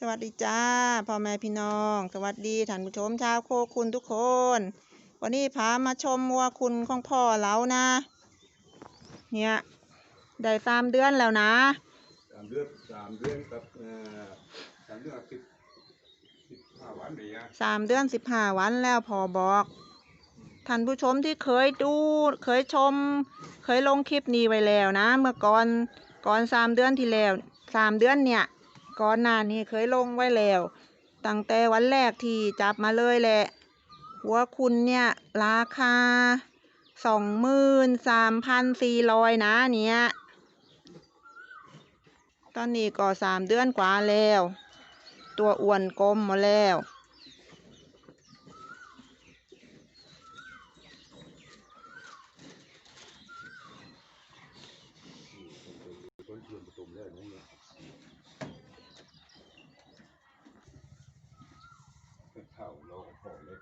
สวัสดีจ้าพ่อแม่พี่น้อง สวัสดีท่านผู้ชมชาวโคคุณทุกคน วันนี้พามาชมวัวคุณของพ่อเรานะ เนี่ยได้สามเดือนแล้วนะสามเดือนสามเดือนกับเอ่อสามเดือนกับสิบสิบห้าวันเลยอะสามเดือนสิบห้าวันแล้วพอบอกท่านผู้ชมที่เคยดูเคยชม เคยลงคลิปนี้ไว้แล้วนะ เมื่อก่อนก่อนสามเดือนที่แล้วสามเดือนเนี่ย ก่อนหน้านี้เคยลงไว้แล้ว ตั้งแต่วันแรกที่จับมาเลยแหละ หัวคุณเนี่ยราคาสองหมื่นสามพันสี่ร้อยนะเนี่ยตอนนี้ก็สามเดือนกว่าแล้ว ตัวอ้วนกลมมาแล้ว ต้นเทียนประตูแล้วนี่เนี่ยเท่าโลพอเลย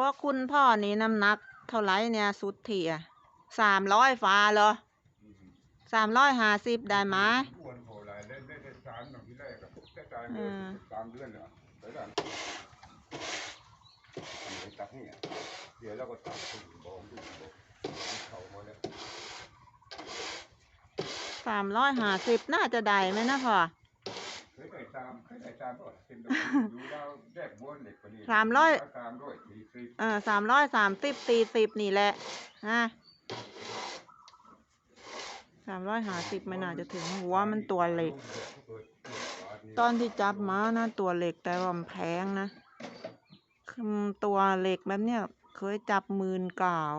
ว่าคุณพ่อนี่น้ำหนัก เท่าไหร่เนี่ยสุดเถี่ยสามร้อยฟ้าเหรออืมสามร้อยห้าสิบได้ไหมอ้วนพอหลายเล่นได้ได้สามตอนที่แรกอะได้ตายอืเมื่อมสามเดือนเนี่ยไปได้อันนี้ตักเนี่ยเดี๋ยวเราก็ตักถึงบอกถึงบอกเขาหมดแล้วสามร้อยห้าสิบน่าจะได้ไหมนะพ่อเคยได้ตามเคยได้ตามก็เป็นดอกอยู่เราแยกบ้วนเด็กคนนี้สามร้อย เออสามร้อยสามสิบสี่สิบนี่แหละฮะสามร้อยห้าสิบไม่น่าจะถึงหัวมันตัวเหล็ก ตอนที่จับมานะตัวเหล็กแต่ว่ามันแพงนะตัวเหล็กแบบเนี้ยเคยจับหมื่นเก่าว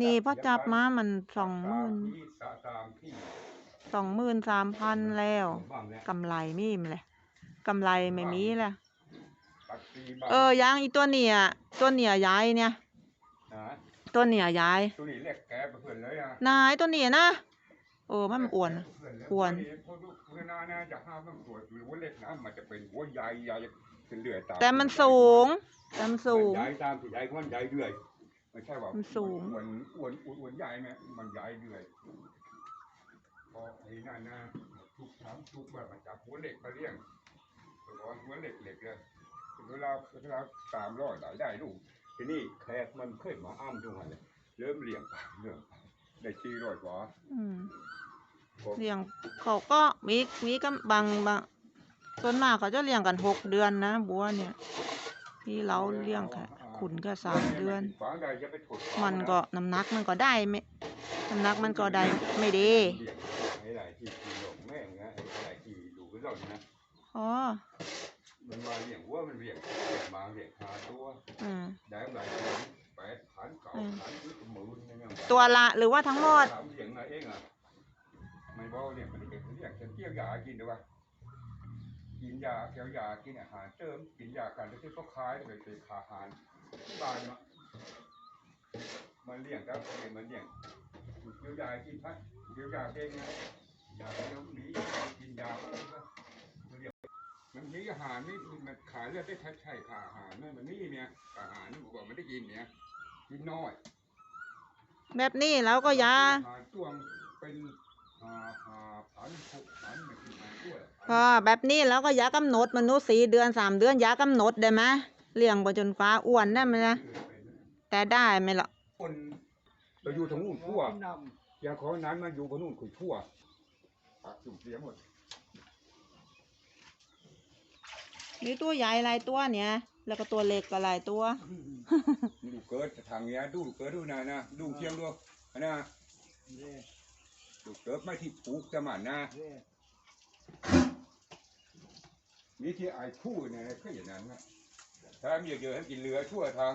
นี่พอจับมามันสองหมื่นสองหมื่นสามพันแล้วกำไรมีมเลยกำไรไม่มีแหละ เออยางอีตัวเนี่ยตัวเนี่ยยายเนี่ยตัวเนี่ยยายตัวนี้เรียกแกไปเพื่อนเลยอะนายตัวเนี่ยนะเออมันอ้วนนะอ้วนพอดูเพื่อนนานะจะห้ามต้องตรวจหัวเล็กนะมันจะเป็นหัวใหญ่ใหญ่เป็นเลือดตามแต่มันสูงแต่มันสูงใหญ่ตามที่ใหญ่มันใหญ่เรื่อยไม่ใช่ว่ามันสูง อ้วนอ้วนอ้วนอ้วนใหญ่ไหมมันใหญ่เรื่อยพอไอ้นั่นนะทุกถามทุกว่ามันจับหัวเล็กมาเลี้ยงตัวหัวเล็กเล็กเลย เวลาเวลาสามร้อยได้ได้ลูกทีนี้แขกมันเคยมาอ้ามทุกวันเลยเริ่มเลี้ยงไปเรื่องได้สี่ร้อยกว่าอืมก็เลี้ยงเขาก็มีมีก็บางบางส่วนมากเขาจะเลี้ยงกันหกเดือนนะ บัวเนี่ย ที่เราเลี้ยงแค่ขุนก็สามเดือนฝางได้อย่าไปถดมันก็น้ำหนักมันก็ได้ไม่น้ำหนักมันก็ได้ไม่ดีเลี้ยงไอ้หลายที่ที่หลงแม่งนะไอ้หลายที่ดูก็เล่านะอ๋อ มันมาเลี้ยงวัวมันเลี้ยงเลี้ยงมาเลี้ยงหาตัวอืม ได้หลายตัวแปดพันเก้าพันหรือสมุนเนี่ยตัวละหรือว่าทั้งหมด ถามเลี้ยงมาเองอะไม่บอกเลี้ยงมันเลี้ยงเลี้ยงฉันเกี่ยวยากินด้วยวะกินยาเกี่ยวยากินอาหารเติมกินยากันแล้วที่เขาขายไปไปขาอาหารบ้านมามันเลี้ยงครับเลี้ยงมันเลี้ยงเกี่ยวยากินพัดเกี่ยวยาเองนะยาเกี่ยวหนีกินยามันเลี้ยงมั นมีอาหารนี่มันขายเลือดได้ใช่ใช่ขาอาหารนั่นมันนี่เนี่ยอาหารนี่บอกว่ามันได้กินเนี่ยกินน้อยแบบนี้แล้วก็ยาหารตวงเป็นอ่าอ่าพันหกพันหนึ่งพันด้วยพอแบบนี้แล้วก็ยากำหนดมนุษย์สี่เดือนสามเดือนยากำหนดได้ไหมเลี้ยงไปจนฟ้าอ้วนได้ไหมนะแต่ได้ไหมล่ะคนเราอยู่ทางนู้นทั่วอย่างของนั้นมาอยู่บนนู้นคุยทั่วปากจุ่มเสียหมด มีตัวใหญ่หลายตัวเนี่ย แล้วก็ตัวเล็กก็หลายตัว ดูเกิดทางเนี้ยดูเกิดดูนะนะดูเชียงดูนะดูเกิดไม่ที่ปลูกจะมันนะมีที่ไอ้คู่เนี่ยก็อย่างนั้นนะถ้ามีเยอะๆให้กินเรือชั่วทาง